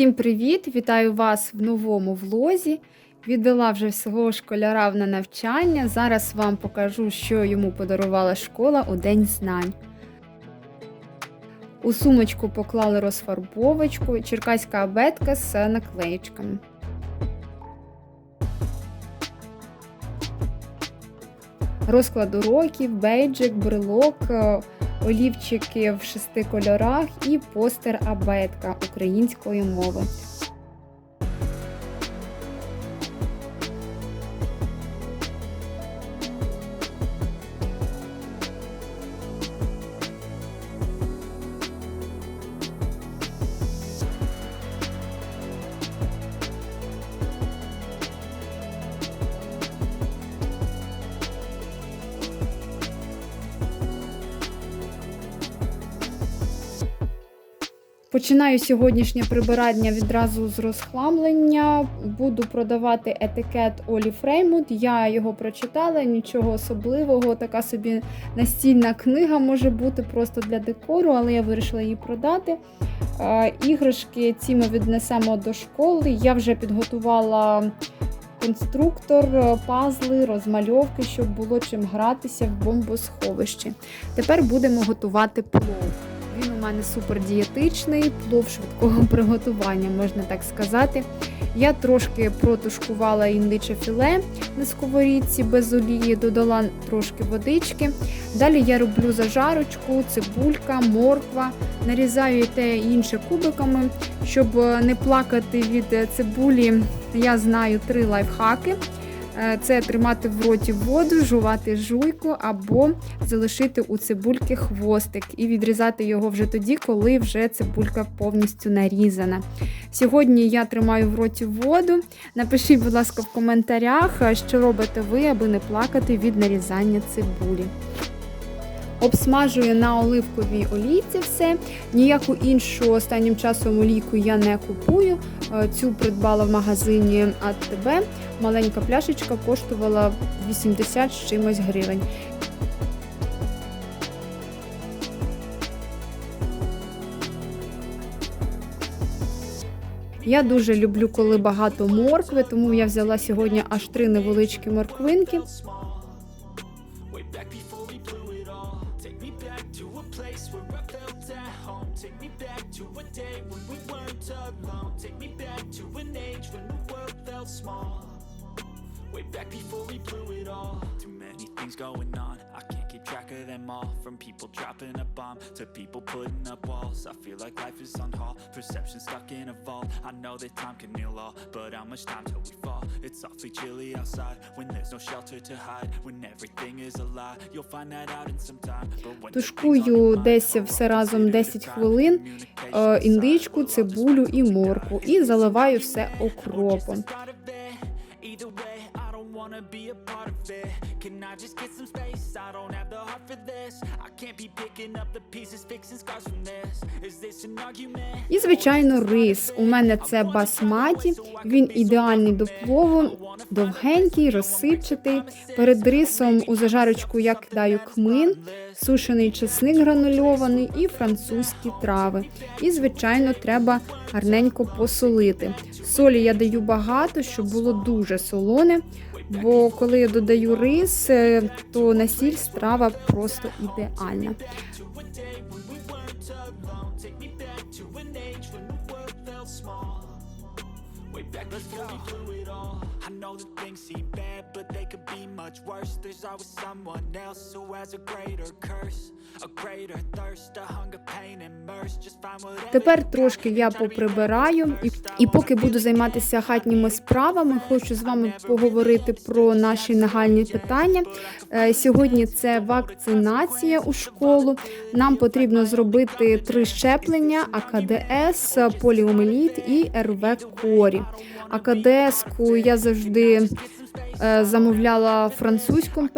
Усім привіт! Вітаю вас в новому влозі. Віддала вже свого школяра на навчання. Зараз вам покажу, що йому подарувала школа у День знань. У сумочку поклали розфарбовочку, черкаська абетка з наклеєчками. Розклад уроків, бейджик, брелок, олівчики в шести кольорах і постер абетка української мови. Починаю сьогоднішнє прибирання відразу з розхламлення. Буду продавати етикет Олі Фреймут. Я його прочитала, нічого особливого. Така собі настільна книга може бути просто для декору, але я вирішила її продати. Е, Іграшки ці ми віднесемо до школи. Я вже підготувала конструктор, пазли, розмальовки, щоб було чим гратися в бомбосховищі. Тепер будемо готувати плов. Він у мене супер дієтичний, плов швидкого приготування, можна так сказати. Я трошки протушкувала індиче філе на сковорідці без олії, додала трошки водички. Далі я роблю зажарочку, цибулька, морква, нарізаю те інше кубиками, щоб не плакати від цибулі. Я знаю три лайфхаки. Е, Це тримати в роті воду, жувати жуйку або залишити у цибульки хвостик і відрізати його вже тоді, коли вже цибулька повністю нарізана. Сьогодні я тримаю в роті воду. Напишіть, будь ласка, в коментарях, що робите ви, аби не плакати від нарізання цибулі. Обсмажую на оливковій олійці все. Ніяку іншу останнім часом олійку я не купую. Е, Цю придбала в магазині АТБ. Маленька пляшечка коштувала 80 з чимось гривень. Я дуже люблю, коли багато моркви, тому я взяла сьогодні аж три невеличкі морквинки. Keep them all. From people dropping a bomb to people putting up walls. I feel like life is on hold. Perception stuck in a vault. I know that time can heal all, but how much time till we fall? It's awfully chilly outside when there's no shelter to hide. When everything is a lie, you'll find that out in some time. But when Тушкую десь все разом 10 хвилин, е, індичку, цибулю і моркву. І заливаю все окропом. Either way, I don't wanna be a part of it. Can I just get some space? І, звичайно, рис. У мене це басматі. Він ідеальний до плову, довгенький, розсипчатий. Перед рисом у зажарочку я кидаю кмин, сушений чесник гранульований і французькі трави. І, звичайно, треба гарненько посолити. Солі я даю багато, щоб було дуже солоне. Бо коли я додаю рис, е, то на сіль страва просто ідеальна. Back before we blew it all. I know that things seem bad, but they could be much worse. There's always someone else who has a greater curse, a greater thirst, a hunger, pain, and mercy. Just find whatever. Тепер трошки я поприбираю, і, і поки буду займатися хатніми справами, хочу з вами поговорити про наші нагальні питання. Е, Сьогодні це вакцинація у школу. Нам потрібно зробити три щеплення: АКДС, поліомеліт і РВ корі. АКДС-ку я завжди е, замовляла французьку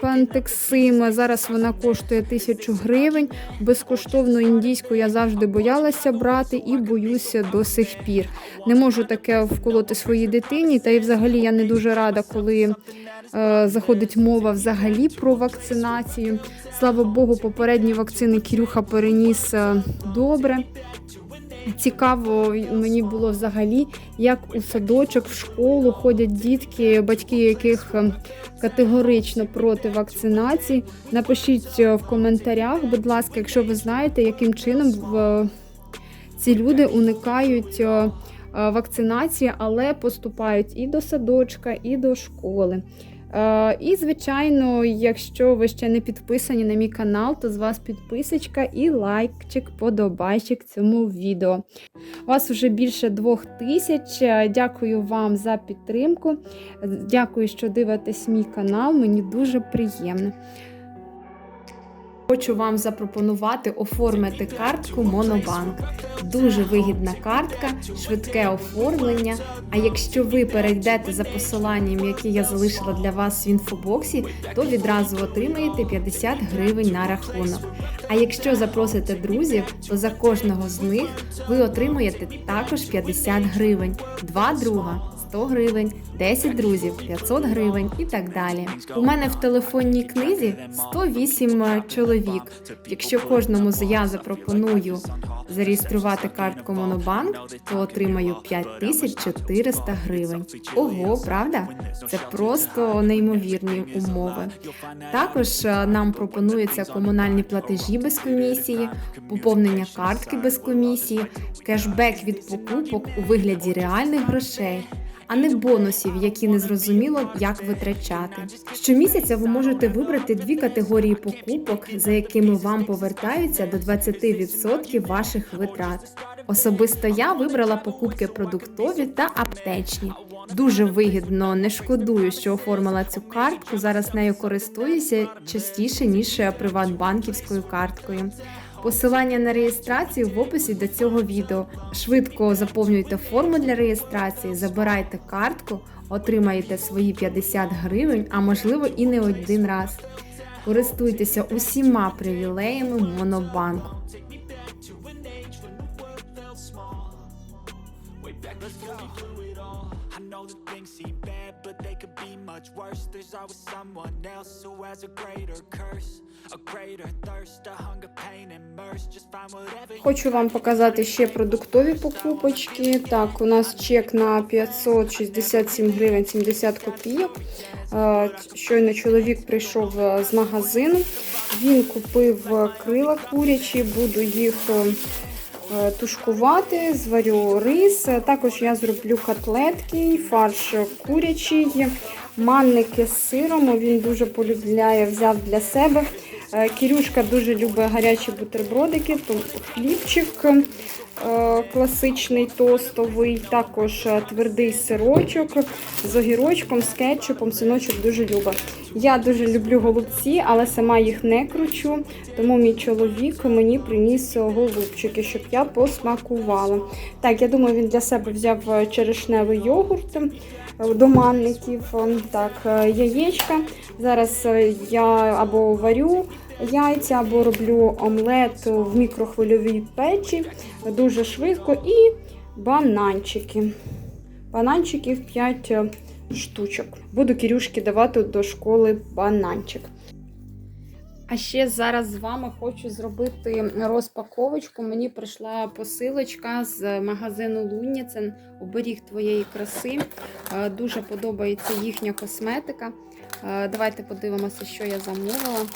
пентексим. Зараз вона коштує тисячу гривень. Безкоштовну індійську я завжди боялася брати і боюся до сих пір. Не можу таке вколоти своїй дитині, та й взагалі я не дуже рада, коли е, заходить мова взагалі про вакцинацію. Слава Богу, попередні вакцини Кірюха переніс е, добре. Цікаво мені було взагалі, як у садочок, в школу ходять дітки, батьки яких е, категорично проти вакцинації. Напишіть е, в коментарях, будь ласка, якщо ви знаєте, яким чином в- ці люди уникають е, е, вакцинації, але поступають і до садочка, і до школи. Е, І, звичайно, якщо ви ще не підписані на мій канал, то з вас підписочка і лайкчик, подобайчик цьому відео. У вас вже більше двох тисяч. Е, Дякую вам за підтримку. Дякую, що дивитесь мій канал. Мені дуже приємно. Хочу вам запропонувати оформити картку Монобанк. Дуже вигідна картка, швидке оформлення. А якщо ви перейдете за посиланням, яке я залишила для вас в інфобоксі, то відразу отримаєте 50 гривень на рахунок. А якщо запросите друзів, то за кожного з них ви отримаєте також 50 гривень, два друга 100 гривень, 10 друзів 500 гривень і так далі. У мене в телефонній книзі 108 чоловік. Якщо кожному з я запропоную зареєструвати картку Монобанк, то отримаю 5400 гривень. Ого, правда? Це просто неймовірні умови. Також е, нам пропонуються комунальні платежі без комісії, поповнення картки без комісії, кешбек від покупок у вигляді реальних грошей. А не бонусів, які не зрозуміло, як витрачати. Щомісяця ви можете вибрати дві категорії покупок, за якими вам повертаються до 20% ваших витрат. Особисто я вибрала покупки продуктові та аптечні. Дуже вигідно, не шкодую, що оформила цю картку. Зараз нею користуюся частіше ніж приватбанківською карткою. Посилання на реєстрацію в описі до цього відео. Швидко заповнюйте форму для реєстрації, забирайте картку, отримаєте свої 50 гривень, а можливо і не один раз. Користуйтеся усіма привілеями Монобанку. I know that things seem bad, but they could be much worse. There's always someone else who has a greater curse, a greater thirst, a hunger, pain, and mercy. Just find whatever you Хочу вам показати ще продуктові покупочки. Так, у нас чек на 567 гривень 70 копійок. Е, Щойно чоловік прийшов е, з магазину. Він купив е, крила курячі, буду їх е, е, тушкувати, зварю рис. Е, Також я зроблю котлетки, фарш курячий, манники з сиром. Він дуже полюбляє, взяв для себе. Е, Кірюшка дуже любить гарячі бутербродики, хлібчик е, класичний тостовий, також е, твердий сирочок з огірочком, з кетчупом. Синочок дуже любить. Я дуже люблю голубці, але сама їх не кручу, тому мій чоловік мені приніс голубчики, щоб я посмакувала. Так, я думаю, він для себе взяв е, черешневий йогурт е, до манників. Е, Так, е, яєчка. Зараз е, я або варю яйця, або роблю омлет в мікрохвильовій печі дуже швидко. І бананчики. Бананчиків 5 штучок. Буду Кірюшки давати до школи бананчик. А ще зараз з вами хочу зробити розпаковочку. Мені прийшла посилочка з магазину Лунніцен оберіг твоєї краси. Е, Дуже подобається їхня косметика. Е, Давайте подивимося, що я замовила.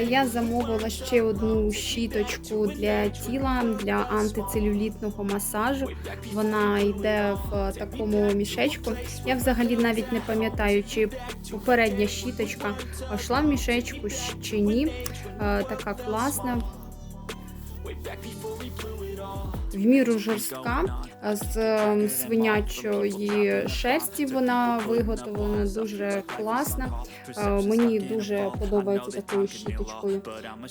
Я замовила ще одну щіточку для тіла для антицелюлітного масажу. Вона йде в такому мішечку. Я взагалі навіть не пам'ятаю, чи попередня щіточка йшла в мішечку чи ні. Е, Така класна. В міру жорстка з ем, свинячої шерсті вона виготовлена дуже класна. Е, Мені дуже подобається такою щіточкою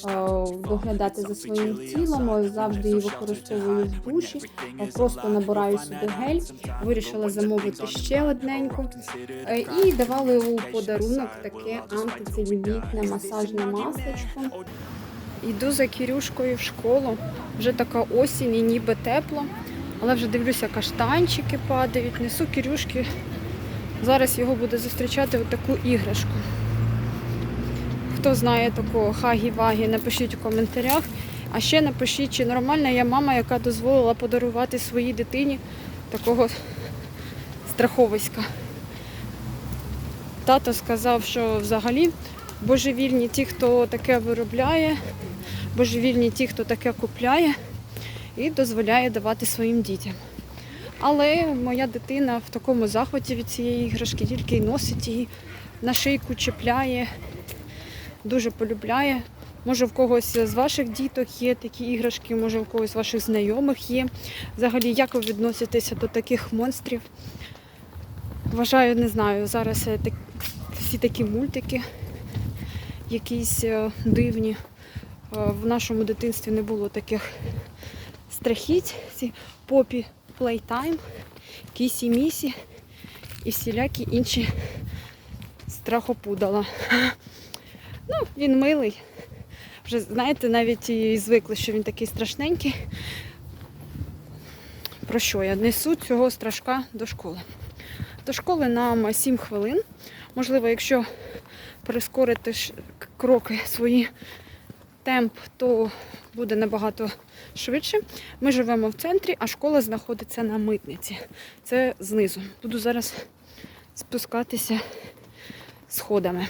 е, доглядати за своїм тілом. Завжди її використовую в душі. Е, Просто набираю сюди гель. Вирішила замовити ще одненьку. Е, І давали у подарунок таке антицелюлітне масажне масочко. Йду за Кірюшкою в школу. Вже така осінь і ніби тепло. Але вже дивлюся, каштанчики падають. Несу Кірюшки. Зараз його буде зустрічати отаку іграшку. Хто знає такого хагі-вагі, напишіть у коментарях. А ще напишіть, чи нормальна я мама, яка дозволила подарувати своїй дитині такого страховиська. Тато сказав, що взагалі божевільні ті, хто таке виробляє, божевільні ті, хто таке купляє і дозволяє давати своїм дітям. Але моя дитина в такому захваті від цієї іграшки, тільки й носить її, на шийку чіпляє, дуже полюбляє. Може, в когось з ваших діток є такі іграшки, може, в когось з ваших знайомих є. Взагалі, як ви відноситеся до таких монстрів? Вважаю, не знаю, зараз е, всі такі мультики, якісь е, дивні. Е, В нашому дитинстві не було таких страхіть, ці попі плейтайм, кісі місі і всілякі інші страхопудала. Ну, він милий. Вже знаєте, навіть і звикли, що він такий страшненький. Про що я несу цього страшка до школи? До школи нам 7 хвилин. Можливо, якщо прискорити кроки свої темп, то буде набагато швидше. Ми живемо в центрі, а школа знаходиться на митниці. Це знизу. Буду зараз спускатися сходами.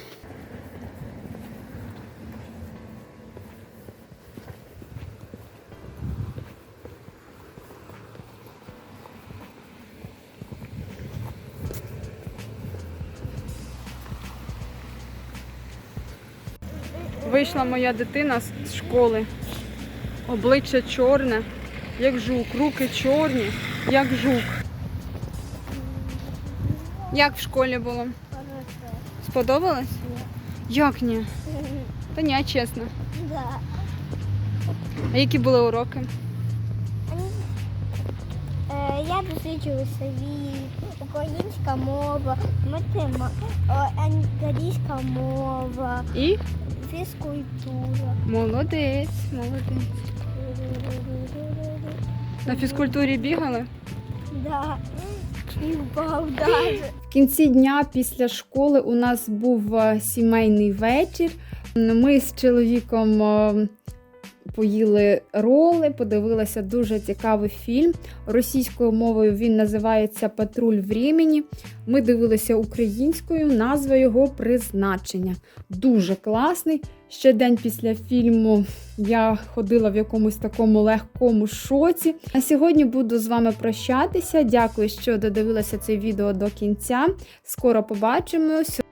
Вийшла моя дитина з школи. Обличчя чорне, як жук, руки чорні, як жук. Як в школі було? Сподобалось? Як ні? Та ні, чесно. Да. А які були уроки? Е, Я досліджую собі українська мова, матема... о, англійська мова, І? Фізкультура. Молодець, молодець. На фізкультурі бігали? Да. І впав даже. В кінці дня після школи у нас був е, сімейний вечір. Ми з чоловіком е, поїли роли, подивилися дуже цікавий фільм. Російською мовою він називається Патруль времени. Ми дивилися українською, назва його призначення. Дуже класний. Ще день після фільму я ходила в якомусь такому легкому шоці. А сьогодні буду з вами прощатися. Дякую, що додивилися це відео до кінця. Скоро побачимось.